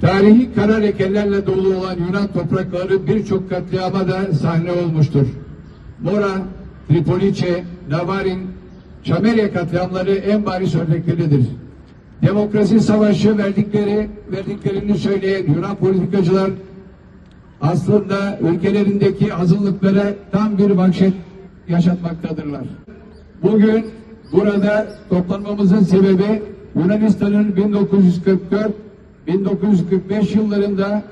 Tarihi kara lekelerle dolu olan Yunan toprakları birçok katliama da sahne olmuştur. Mora, Tripolice, Navarin, Şamerya katliamları en bariz örnekleridir. Demokrasi savaşı verdikleri verdiklerini söyleyen Yunan politikacılar aslında ülkelerindeki azınlıklara tam bir vahşet yaşatmaktadırlar. Bugün burada toplanmamızın sebebi Yunanistan'ın 1944-1945 yıllarında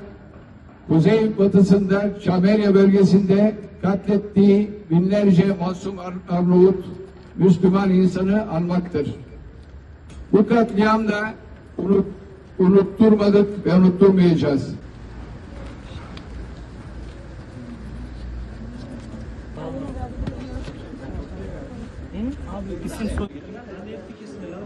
kuzey batısında Şamerya bölgesinde katlettiği binlerce masum Ar- Arnavut Müslüman insanı anmaktır. Bu katliamda unut, unutturmadık ve unutturmayacağız. Abi isim soy. Yani hep bir kesimde yalan